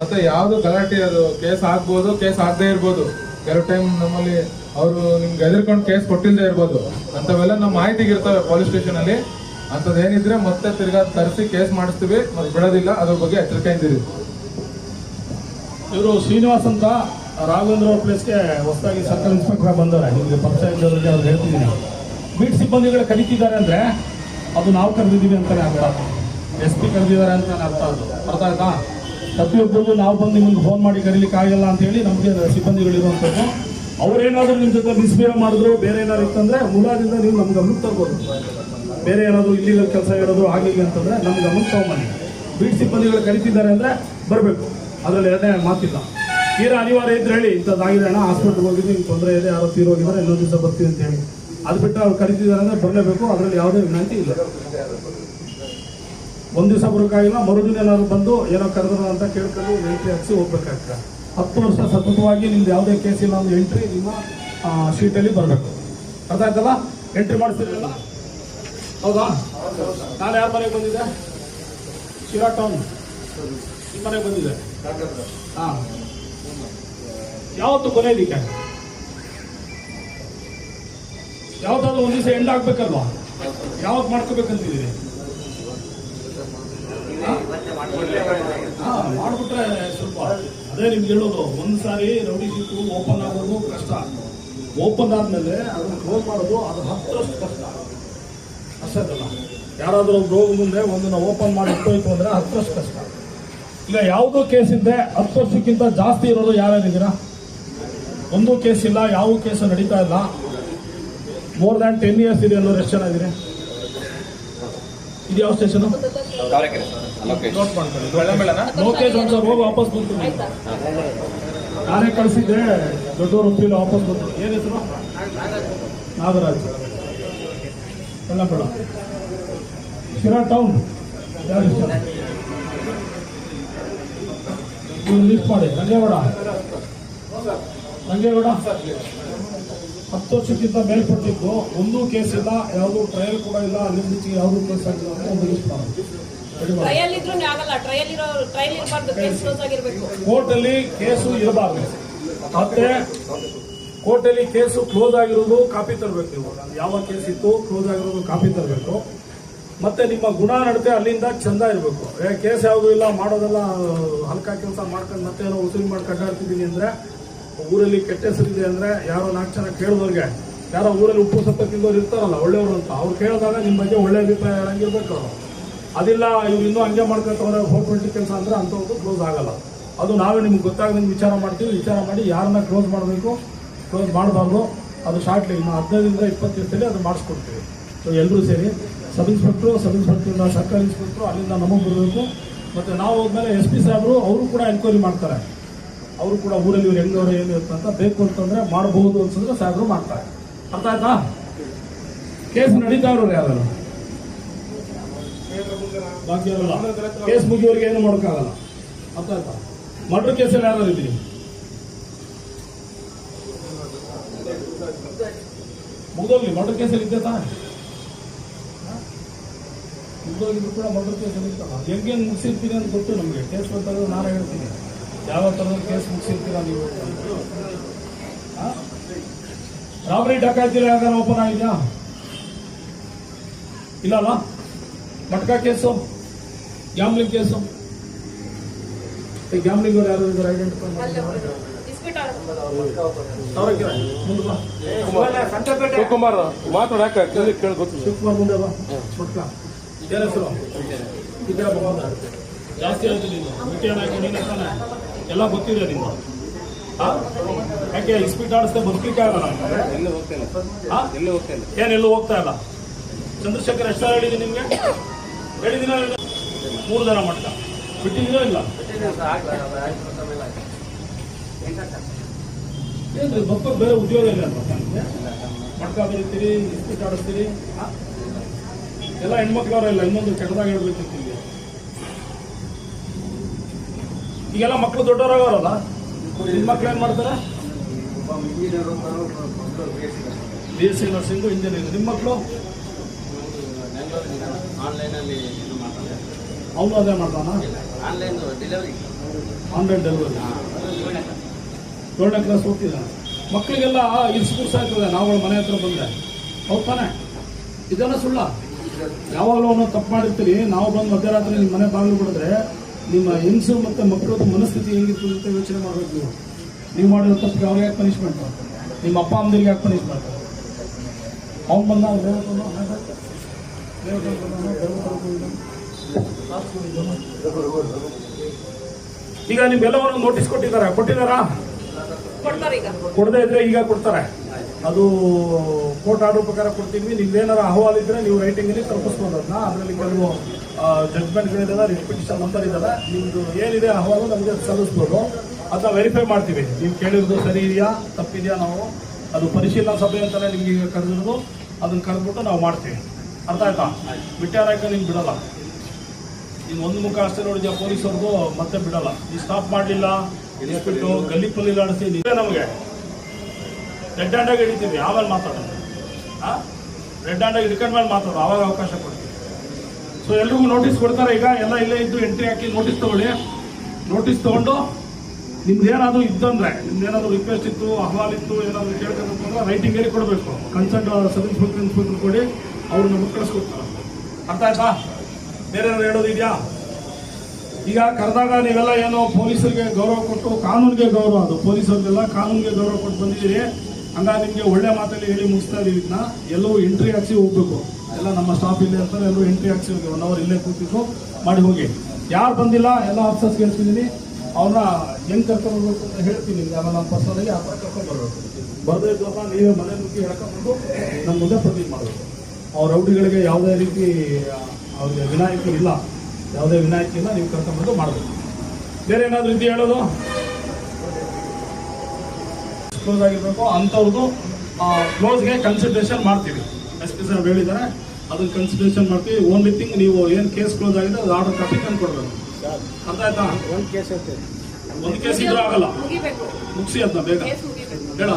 ಮತ್ತೆ ಯಾವ್ದು ಗಲಾಟೆ, ಅದು ಕೇಸ್ ಆಗ್ಬೋದು, ಕೇಸ್ ಆಗದೆ ಇರ್ಬೋದು. ಕೆಲವು ಟೈಮ್ ನಮ್ಮಲ್ಲಿ ಅವರು ನಿಮ್ಗೆ ಎದುರ್ಕೊಂಡು ಕೇಸ್ ಕೊಟ್ಟಿಲ್ಲದೆ ಇರ್ಬೋದು. ಅಂಥವೆಲ್ಲ ನಮ್ಮ ಮಾಹಿತಿಗೆ ಇರ್ತವೆ ಪೊಲೀಸ್ ಸ್ಟೇಷನ್ ಅಲ್ಲಿ. ಅಂತದೇನಿದ್ರೆ ಏನಿದ್ರೆ ಮತ್ತೆ ತಿರ್ಗಾ ತರಿಸಿ ಕೇಸ್ ಮಾಡಿಸ್ತೀವಿ, ಮತ್ತೆ ಬಿಡೋದಿಲ್ಲ. ಅದ್ರ ಬಗ್ಗೆ ಎಚ್ಚರಿಕೆ ಇದ್ದೀರಿ. ಇವರು ಶ್ರೀನಿವಾಸ್ ಅಂತ ರಾಘವೇಂದ್ರ ಅವ್ರ ಪ್ಲೇಸ್ಗೆ ಹೊಸದಾಗಿ ಸರ್ಕಲ್ ಇನ್ಸ್ಪೆಕ್ಟರ್ ಬಂದವ್ರೆ. ನಿಮಗೆ ಪರಿಚಯ ಇದ್ದವರಿಗೆ ಅವ್ರು ಹೇಳ್ತಿದ್ದೀನಿ. ಬೀಟ್ ಸಿಬ್ಬಂದಿಗಳು ಕರೀತಿದ್ದಾರೆ ಅಂದರೆ ಅದು ನಾವು ಕರೆದಿದ್ದೀವಿ ಅಂತಾನೆ ಅರ್ಥ ಎಸ್ ಪಿ ಕರೆದಿದ್ದಾರೆ ಅಂತ ಅರ್ಥ ಅದು ಅರ್ಥ ಆಯ್ತಾ? ಪ್ರತಿಯೊಬ್ಬರಿಗೂ ನಾವು ಬಂದು ನಿಮಗೆ ಫೋನ್ ಮಾಡಿ ಕರೀಲಿಕ್ಕೆ ಆಗಲ್ಲ ಅಂತ ಹೇಳಿ ನಮಗೆ ಸಿಬ್ಬಂದಿಗಳು ಇರುವಂತದ್ದು ಅವ್ರೇನಾದ್ರೂ ನಿಮ್ಮ ಜೊತೆ ಮಿಸ್ಬಿಹೇವ್ ಮಾಡಿದ್ರು, ಬೇರೆ ಏನಾದ್ರು ಇತ್ತಂದ್ರೆ ಮುಲಾದಿಂದ ನೀವು ನಮ್ಗೆ ಗಮನಕ್ಕೆ ತರ್ಬೋದು. ಬೇರೆ ಏನಾದರೂ ಇಲ್ಲಿ ಕೆಲಸ ಇರೋದು ಆಗಿಲ್ಲ ಅಂತಂದ್ರೆ ನಮ್ಗೆ ಗಮನಕ್ಕೆ ತಗೊಂಬನ್ನಿ. ಬೀಟ್ ಸಿಬ್ಬಂದಿಗಳು ಕರಿತಿದ್ದಾರೆ ಅಂದ್ರೆ ಬರಬೇಕು. ಅದರಲ್ಲಿ ಎರಡನೇ ಮಾತಿಲ್ಲ. ತೀರಾ ಅನಿವಾರ್ಯ ಇದ್ರೆ ಹೇಳಿ ಇಂಥದ್ದಾಗಿದೆ ಅಣ್ಣ ಹಾಸ್ಪಿಟ್ಲ್ಗೆ ಹೋಗಿದ್ದು ನಿಮ್ಗೆ ತೊಂದರೆ ಇದೆ, ಯಾರೋ ತೀರೋಗಿದ್ದಾರೆ ಇನ್ನೊಂದು ದಿವಸ ಬರ್ತೀವಿ ಅಂತ ಹೇಳಿ. ಅದು ಬಿಟ್ಟು ಅವ್ರು ಕರಿತಿದ್ದಾರೆ ಅಂದ್ರೆ ಬರಲೇಬೇಕು, ಅದರಲ್ಲಿ ಯಾವುದೇ ವಿನಂತಿ ಇಲ್ಲ. ಒಂದು ದಿವಸ ಬರೋಕ್ಕಾಗಿಲ್ಲ ಮರುದಿನ ಏನಾದ್ರು ಬಂದು ಏನೋ ಕರೆದ್ರು ಅಂತ ಕೇಳ್ಕೊಂಡು ಎಂಟ್ರಿ ಹಚ್ಚಿ ಹೋಗ್ಬೇಕಾಗ್ತದೆ. ಹತ್ತು ವರ್ಷ ಸತತವಾಗಿ ನಿಮ್ದು ಯಾವುದೇ ಕೇಸ್ ಇಲ್ಲ ಒಂದು ಎಂಟ್ರಿ ನಿಮ್ಮ ಶೀಟಲ್ಲಿ ಬರಬೇಕು. ಅರ್ಥ ಆಯ್ತಲ್ಲ? ಎಂಟ್ರಿ ಮಾಡ್ತೀರಲ್ಲ ಹೌದಾ? ನಾನು ಯಾರ ಮನೆಗೆ ಬಂದಿದ್ದೆ? ಶಿರಾ ಟೌನ್ ನಿಮ್ಮ ಮನೆಗೆ ಬಂದಿದ್ದೆ. ಹಾಂ. ಯಾವತ್ತು ಕೊನೆ ಇದಕ್ಕೆ? ಯಾವತ್ತಾದ್ರೂ ಒಂದು ದಿವಸ ಎಂಡ್ ಆಗ್ಬೇಕಲ್ವಾ? ಯಾವತ್ತು ಮಾಡ್ಕೋಬೇಕಂತಿದ್ದೀರಿ? ಹಾ, ಮಾಡ್ಬಿಟ್ರೆ ಸ್ವಲ್ಪ. ಅದೇ ನಿಮ್ಗೆ ಹೇಳೋದು ಒಂದು ಸಾರಿ ರೌಡಿ ಶೀಟು ಓಪನ್ ಆಗೋದು ಕಷ್ಟ. ಓಪನ್ ಆದ್ಮೇಲೆ ಅದನ್ನ ಕ್ಲೋಸ್ ಮಾಡೋದು ಅದು ಹತ್ತರಷ್ಟು ಕಷ್ಟ. ಅಷ್ಟೇ ಅಲ್ಲ. ಯಾರಾದ್ರೂ ರೋಗ ಮುಂದೆ ಒಂದನ್ನ ಓಪನ್ ಮಾಡಿ ಇಟ್ಟೋಯ್ತು ಅಂದ್ರೆ ಹತ್ತರಷ್ಟು ಕಷ್ಟ. ಈಗ ಯಾವುದೋ ಕೇಸ್ ಇದ್ದೆ ಹತ್ತು ವರ್ಷಕ್ಕಿಂತ ಜಾಸ್ತಿ ಇರೋದು ಯಾರ್ಯಾರಿದ್ದೀರಾ? ಒಂದು ಕೇಸ್ ಇಲ್ಲ ಯಾವ ಕೇಸು ನಡೀತಾ ಇಲ್ಲ. ಮೋರ್ ದ್ಯಾನ್ ಟೆನ್ ಇಯರ್ಸ್ ಇದೆ ಎಲ್ಲರೂ ಎಷ್ಟು ಜನ ಇದು ಯಾವ ಸ್ಟೇಷನ್ ನೋಟ್ ಮಾಡ್ಕೊಳ್ಳಿ ಲೋಕೇಶ್ ಅಂತ ಹೋಗಿ ವಾಪಸ್ ಬಂತು ನಾನೇ ಕಳಿಸಿದ್ದೆ ದೊಡ್ಡವರು ಒಪ್ಪಿಲ್ಲ ವಾಪಸ್ ಬಂತು ಏನ್ ಹೆಸರು? ನಾಗರಾಜ್. ಬೆಳ್ಳಂಬೆಳ ಶಿರಾ ಟೌನ್ ಯಾರು ಲಿಸ್ಟ್ ಮಾಡಿ. ರಂಗೇಗೌಡ ರಂಗೇಗೌಡ ಹತ್ತು ವರ್ಷಕ್ಕಿಂತ ಮೇಲ್ಪಟ್ಟಿದ್ದು ಒಂದು ಕೇಸ್ ಇಲ್ಲ ಯಾವುದೂ ಟ್ರಯಲ್ ಕೂಡ ಇಲ್ಲ ಅಲ್ಲಿಂದ ಯಾವುದೂ ಕೇಸ್ ಆಗಿಲ್ಲ ಅಂತ ಒಂದು ಲಿಸ್ಟ್ ಟ್ರಯಲ್ ಇರಬಾರ್ದು. ಕೇಸ್ ಕ್ಲೋಸ್ ಆಗಿರ್ಬೇಕು. ಕೋರ್ಟಲ್ಲಿ ಕೇಸು ಇರಬಾರ್ದು. ಮತ್ತೆ ಕೋರ್ಟಲ್ಲಿ ಕೇಸು ಕ್ಲೋಸ್ ಆಗಿರೋದು ಕಾಪಿ ತರಬೇಕು ನೀವು. ಯಾವ ಕೇಸ್ ಇತ್ತು ಕ್ಲೋಸ್ ಆಗಿರೋದು ಕಾಪಿ ತರಬೇಕು. ಮತ್ತೆ ನಿಮ್ಮ ಗುಣ ನಡತೆ ಅಲ್ಲಿಂದ ಚಂದ ಇರಬೇಕು. ಕೇಸ್ ಯಾವುದು ಇಲ್ಲ ಮಾಡೋದೆಲ್ಲ ಹಲ್ಕಾ ಕೆಲಸ ಮಾಡ್ಕೊಂಡು ಮತ್ತೆ ಏನೋ ಉಸಿರಿ ಮಾಡಿ ಕಡ್ಡಾಡ್ತಿದ್ದೀನಿ ಅಂದ್ರೆ ಊರಲ್ಲಿ ಕೆಟ್ಟ ಹೆಸರಿದೆ ಅಂದ್ರೆ ಯಾರೋ ನಾಲ್ಕು ಜನ ಕೇಳಿದವ್ರಿಗೆ, ಯಾರೋ ಊರಲ್ಲಿ ಉಪ್ಪು ಸತ್ತ ತಿಂದವ್ರು ಇರ್ತಾರಲ್ಲ, ಒಳ್ಳೆಯವರು ಅಂತ. ಅವ್ರು ಕೇಳಿದಾಗ ನಿಮ್ಮ ಬಗ್ಗೆ ಒಳ್ಳೆ ಅಭಿಪ್ರಾಯ ಹೇಳಂಗಿರ್ಬೇಕು ಅವರು. ಅದಿಲ್ಲ, ಇವ್ರು ಇನ್ನೂ ಹಂಗೆ ಮಾಡ್ಕೊಳ್ತವ್ರೆ ಫೋರ್ ಟ್ವೆಂಟಿ ಕೆಲಸ ಅಂದ್ರೆ ಅಂಥವ್ರದ್ದು ಕ್ಲೋಸ್ ಆಗಲ್ಲ. ಅದು ನಾವೇ ನಿಮ್ಗೆ ಗೊತ್ತಾಗದಂಗೆ ವಿಚಾರ ಮಾಡ್ತೀವಿ, ವಿಚಾರ ಮಾಡಿ ಯಾರನ್ನ ಕ್ಲೋಸ್ ಮಾಡಬೇಕು ಕ್ಲೋಸ್ ಮಾಡಬಾರ್ದು, ಅದು ಶಾರ್ಟ್ಲಿ ಇನ್ನು ಹದಿನೈದರಿಂದ ಇಪ್ಪತ್ತು ದಿವಸದಲ್ಲಿ ಅದು ಮಾಡಿಸ್ಕೊಡ್ತೀವಿ. ಸೊ ಎಲ್ಲರೂ ಸೇರಿ ಸಬ್ ಇನ್ಸ್ಪೆಕ್ಟ್ರು ಸಬ್ ಇನ್ಸ್ಪೆಕ್ಟ್ರಿಂದ ಸರ್ಕಾರಿ ಇನ್ಸ್ಪೆಕ್ಟ್ರು ಅಲ್ಲಿಂದ ನಮಗೆ ಬರಬೇಕು. ಮತ್ತು ನಾವು ಹೋದ್ಮೇಲೆ ಎಸ್ ಪಿ ಸಾಹೇಬರು ಅವರು ಕೂಡ ಎನ್ಕ್ವೈರಿ ಮಾಡ್ತಾರೆ. ಅವರು ಕೂಡ ಊರಲ್ಲಿ ಇವ್ರು ಹೆಂಗವ್ರು, ಏನು ಅಂತ ಬೇಕು ಅಂತಂದ್ರೆ ಮಾಡಬಹುದು ಅನ್ಸಿದ್ರೆ ಸಾಹೇಬರು ಮಾಡ್ತಾರೆ. ಅರ್ಥ ಆಯ್ತಾ? ಕೇಸ್ ನಡೀತಾ ಇರೋರು ಯಾರು? ಬಾಕಿ ಕೇಸ್ ಮುಗಿಯೋರಿಗೆ ಏನು ಮಾಡೋಕ್ಕಾಗಲ್ಲ. ಅರ್ಥ ಆಯ್ತಾ? ಮರ್ಡರ್ ಕೇಸಲ್ಲಿ ಯಾರು ಇದ್ದೀನಿ ಮುಗ್ದೋಗ್ಲಿ, ಮರ್ಡರ್ ಕೇಸಲ್ಲಿ ಇದ್ದೆ ತಾನೆ. ಮುಗ್ದೋಗಿದ್ರು ಕೂಡ ಮರ್ಡರ್ ಕೇಸಲ್ಲಿ ಇತ್ತಲ್ಲ. ಹೆಂಗೆ ಮುಗಿಸಿರ್ತೀನಿ ಅಂತ ಗೊತ್ತು ನಮಗೆ. ಕೇಸ್ ಬಂದಾಗ ನಾನು ಹೇಳ್ತೀನಿ. ಯಾವ ಥರದ ಕೇಸ್ ಮುಗಿಸಿರ್ತೀರಾ ನೀವು? ರಾಬರಿ ಡಕಾಯ್ತಿಲ್ಲ ಯಾವ್ದಾರ ಓಪನ್ ಆಗಿದೆಯಾ? ಇಲ್ಲಲ್ಲ? Matka matka case? Gambling case? Gambling ಅವ್ರು ಯಾರು ಇದ್ದಾರೆ ಐಡೆಂಟಿಫೈ ಶಿವಕುಮಾರ್ ಮಾತಾಡಕ್ಕೆ ಕೇಳಿ ಗೊತ್ತಿಲ್ಲ. ಶಿವಕುಮಾರ್ ಮುಂದೆ ಬಾ ಮಟ್ಕ. ಏನ ಹೆಸರು. ಜಾಸ್ತಿ ಆಯ್ತು ಎಲ್ಲ ಗೊತ್ತಿದೆ ನಿಮ್ಮ? ಯಾಕೆ ಇಸ್ಪೀಟ್ ಆಡಿಸ್ದೆ ಬದುಕಲಿಕ್ಕೆ ಆಗಲ್ಲ? ಎಲ್ಲಿ ಹೋಗ್ತೇನೆ ಹಾ? ಎಲ್ಲಿ ಹೋಗ್ತೇನೆ ಏನೆಲ್ಲೂ ಹೋಗ್ತಾ ಇಲ್ಲ ಚಂದ್ರಶೇಖರ್ ಎಷ್ಟು ಹೇಳಿದ್ದೀನಿ ನಿಮಗೆ ಹೇಳಿದಿನ ಮೂರು ಜನ ಮಟ್ಟ ಬಿಟ್ಟಿದ್ದೀನೋ ಇಲ್ಲ ಏನ್ರಿ ಭಕ್ತರು ಬೇರೆ ಉದ್ಯೋಗ ಇಲ್ಲ? ಮಟ್ಕ ಬರೀತೀರಿ ಇಸ್ಪೀಟ್ ಆಡಿಸ್ತೀರಿ? ಎಲ್ಲ ಹೆಣ್ಮಕ್ಳವ್ರ ಇಲ್ಲ ಇನ್ನೊಂದು ಕೆಟ್ಟದಾಗ ಹೇಳ್ಬೇಕಿತ್ತು ಈಗೆಲ್ಲ ಮಕ್ಕಳು ದೊಡ್ಡವರಾಗವರಲ್ಲ ನಿಮ್ಮ ಮಕ್ಳು ಏನ್ ಮಾಡ್ತಾರೆ? B S C nursing engineering ನಿಮ್ಮ ಮಕ್ಕಳು ಆನ್ಲೈನಲ್ಲಿ ಇದು ಮಾಡ್ತಾರೆ ಅವನು ಅದೇ ಮಾಡ್ತಾನ? ಆನ್ಲೈನ್ ಡೆಲಿವರಿ ಆನ್ಲೈನ್ ಡೆಲಿವರಿ ಏಳನೇ ಕ್ಲಾಸ್ ಹೋಗ್ತಿದ್ದಾನೆ ಮಕ್ಕಳಿಗೆಲ್ಲ ಇರ್ಸು ಆಗ್ತದೆ. ನಾವುಗಳು ಮನೆ ಹತ್ರ ಬಂದ್ರೆ. ಹೋಗ್ತಾನೆ ತಾನೆ? ಇದೆಲ್ಲ ಸುಳ್ಳ? ಯಾವಾಗಲೂ ಅವನು ತಪ್ಪು ಮಾಡಿರ್ತೀರಿ. ನಾವು ಬಂದು ಮಧ್ಯರಾತ್ರಿ ನಿಮ್ಮ ಮನೆ ಬಾಗಿಲು ಬಿಡಿದ್ರೆ ನಿಮ್ಮ ಹೆಂಗಸು ಮತ್ತೆ ಮಕ್ಕಳದ್ದು ಮನಸ್ಥಿತಿ ಹೇಗಿತ್ತು ಅಂತ ಯೋಚನೆ ಮಾಡಬೇಕು. ನೀವು ನೀವು ಮಾಡಿರೋ ತಪ್ಪಿಗೆ ಅವ್ರಿಗೆ ಯಾಕೆ ಪನಿಷ್ಮೆಂಟ್ ನಿಮ್ಮ ಅಪ್ಪ ಅಮ್ಮದಿರಿಗೆ ಯಾಕೆ ಪನಿಷ್ಮೆಂಟ್ ಅವ್ನು ಬಂದ ಅವ್ನು ದೇವರನ್ನು ಈಗ ನಿಮ್ಗೆಲ್ಲವನ್ನು ನೋಟಿಸ್ ಕೊಟ್ಟಿದ್ದಾರೆ. ಕೊಟ್ಟಿದ್ದಾರಾ? ಕೊಡ್ತಾರೆ ಈಗ. ಕೊಡದೇ ಇದ್ರೆ ಈಗ ಕೊಡ್ತಾರೆ. ಅದು ಕೋರ್ಟ್ ಆರ್ಡರ್ ಪ್ರಕಾರ ಕೊಡ್ತೀವಿ ನಿಮ್ದೇನಾರ ಅಹವಾಲು ಇದ್ರೆ ನೀವು ರೈಟಿಂಗ್ ಅಲ್ಲಿ ತಲುಪಿಸ್ಬೋದು ಅದನ್ನ. ಅದರಲ್ಲಿ ಕೆಲವು ಜಡ್ಜ್ಮೆಂಟ್ಗಳಿದಾವೆ ರಿಪಿಟಿಷನ್ ನಂಬರ್ ಇದಾವೆ ನಿಮ್ದು ಏನಿದೆ ಅಹವಾಲು ನಮಗೆ ಸಲ್ಲಿಸ್ಬೋದು. ಅದನ್ನ ವೆರಿಫೈ ಮಾಡ್ತೀವಿ. ನೀವು ಕೇಳಿರೋದು ಸರಿ ಇದೆಯಾ? ತಪ್ಪಿದೆಯಾ ನಾವು? ಅದು ಪರಿಶೀಲನಾ ಸಭೆ ಅಂತಾನೆ ನಿಮಗೆ ಈಗ ಕರೆದಿರೋದು. ಅದನ್ನ ಕರೆದ್ಬಿಟ್ಟು ನಾವು ಮಾಡ್ತೀವಿ. ಅರ್ಥ ಆಯ್ತಾ? ಬಿಟ್ಟಾರಾಕ ನಿಮ್ಗೆ ಬಿಡಲ್ಲ. ನೀನು ಒಂದು ಮುಖ ಅಷ್ಟೇ ನೋಡಿದ್ಯಾ ಪೊಲೀಸವ್ರಿಗೂ ಮತ್ತೆ ಬಿಡಲ್ಲ. ನೀವು ಸ್ಟಾಪ್ ಮಾಡಲಿಲ್ಲ. ಗಲ್ಲಿ ಪಲ್ಲಿ ಆಡಿಸಿ ನೀವೇ ನಮಗೆ. ರೆಡ್ ಹ್ಯಾಂಡಾಗಿ ಹಿಡಿತೀವಿ, ಆಮೇಲೆ ಮಾತಾಡೋದು ಹಾಂ ರೆಡ್ ಹ್ಯಾಂಡಾಗಿ ಹಿಡ್ಕೊಂಡ್ಮೇಲೆ ಮಾತಾಡೋದು ಆವಾಗ ಅವಕಾಶ ಕೊಡ್ತೀವಿ. ಸೊ ಎಲ್ರಿಗೂ ನೋಟಿಸ್ ಕೊಡ್ತಾರೆ, ಈಗ ಎಲ್ಲ ಇಲ್ಲೇ ಇದ್ದು ಎಂಟ್ರಿ ಹಾಕಿ ನೋಟಿಸ್ ತಗೊಳ್ಳಿ. ನೋಟಿಸ್ ತೊಗೊಂಡು, ನಿಮ್ದು ಏನಾದರೂ ಇದ್ದಂದ್ರೆ ನಿಮ್ದು ಏನಾದರೂ ರಿಕ್ವೆಸ್ಟ್ ಇತ್ತು, ಅಹವಾಲ್ ಇತ್ತು, ಏನಾದರೂ ಕೇಳ್ಕೊಂಡ್ರೆ ರೈಟಿಂಗ್ ಹೇಳಿ ಕೊಡಬೇಕು. ಕನ್ಸಲ್ಟ್ ಸಬ್ ಇನ್ಸ್ಪೆಕ್ಟರ್ ಇನ್ಸ್ಪೆಕ್ಟರ್ ಕೊಡಿ, ಅವ್ರು ನಮಗೆ ಕಳಿಸ್ಕೊಡ್ತಾರೆ. ಅರ್ಥ ಆಯ್ತಾ? ಬೇರೆ ಏನಾದ್ರು ಹೇಳೋದಿದೆಯಾ ಈಗ ಕರೆದಾಗ ನೀವೆಲ್ಲ ಏನೋ ಪೊಲೀಸರಿಗೆ ಗೌರವ ಕೊಟ್ಟು, ಕಾನೂನಿಗೆ ಗೌರವ, ಅದು ಪೊಲೀಸರಿಗೆಲ್ಲ ಕಾನೂನಿಗೆ ಗೌರವ ಕೊಟ್ಟು ಬಂದಿದ್ದೀರಿ. ಹಂಗಾಗಿ ನಿಮಗೆ ಒಳ್ಳೆ ಮಾತಲ್ಲಿ ಹೇಳಿ ಮುಗಿಸ್ತಾ ಇದೀವಿ. ಇದನ್ನ ಎಲ್ಲವೂ ಎಂಟ್ರಿ ಹಾಕ್ಸಿ ಹೋಗ್ಬೇಕು. ಎಲ್ಲ ನಮ್ಮ ಸ್ಟಾಫ್ ಇಲ್ಲೇ ಅಂತ ಎಲ್ಲರೂ ಎಂಟ್ರಿ ಹಾಕ್ಸಿ ಹೋಗಿ ಒನ್ ಅವರ್ ಇಲ್ಲೇ ಕೂತಿದ್ರು. ಮಾಡಿ ಹೋಗಿ. ಯಾರು ಬಂದಿಲ್ಲ, ಎಲ್ಲ ಆಫೀಸರ್ಸ್ ಹೇಳ್ತಿದ್ದೀನಿ ಅವ್ರನ್ನ ಹೆಂಗ್ ಕರ್ಕೊಂಡು ಹೋಗ್ಬೇಕು ಅಂತ ಹೇಳ್ತೀನಿ ಆಮೇಲೆ ನಮ್ಮ ಪರ್ಸನಲ್ ಆ ಥರ ಕರ್ಕೊಂಡು ಬರ್ಬೇಕು. ನೀವೇ ಮನೆ ನುಗ್ಗಿ ಹೇಳ್ಕೊಂಡು ನಮ್ಮ ಮುಂದೆ ಪ್ರತೀಕ್ ಮಾಡಬೇಕು. ಅವ್ರ ರೌಡಿಗಳಿಗೆ ಯಾವುದೇ ರೀತಿ ಅವ್ರಿಗೆ ವಿನಾಯಿತಿ ಇಲ್ಲ. ಯಾವುದೇ ವಿನಾಯಿತಿ ಇಲ್ಲ, ನೀವು ಕರ್ಕೊಂಡ್ಬಂದು ಮಾಡಬೇಕು. ಬೇರೆ ಏನಾದರೂ ಇದೆಯಾ ಹೇಳೋದು? ಕ್ಲೋಸ್ ಆಗಿರಬೇಕು ಅಂಥವ್ರದ್ದು ಕ್ಲೋಸ್ಗೆ ಕನ್ಸಿಡ್ರೇಷನ್ ಮಾಡ್ತೀವಿ. ಎಸ್ ಪಿ ಸರ್ ಹೇಳಿದ್ದಾರೆ ಅದನ್ನ ಕನ್ಸಿಡ್ರೇಷನ್ ಮಾಡ್ತೀವಿ. ಓನ್ಲಿ ಥಿಂಗ್ ನೀವು ಏನು ಕೇಸ್ ಕ್ಲೋಸ್ ಆಗಿದೆ ಅದು ಆರ್ಡರ್ ಕಾಪಿ ತಂದು ಕೊಡಬೇಕು. ಅರ್ಥ ಆಯ್ತಾ? ಒಂದು ಕೇಸ್ ಒಂದು ಕೇಸ್ ಇದ್ರೂ ಆಗಲ್ಲ. ಮುಗಿಬೇಕು. ಮುಗಿಸಿ ಅದನ್ನ ಬೇಗ. ಕೇಸ್ ಮುಗಿಬೇಕು. ಹೇಳ.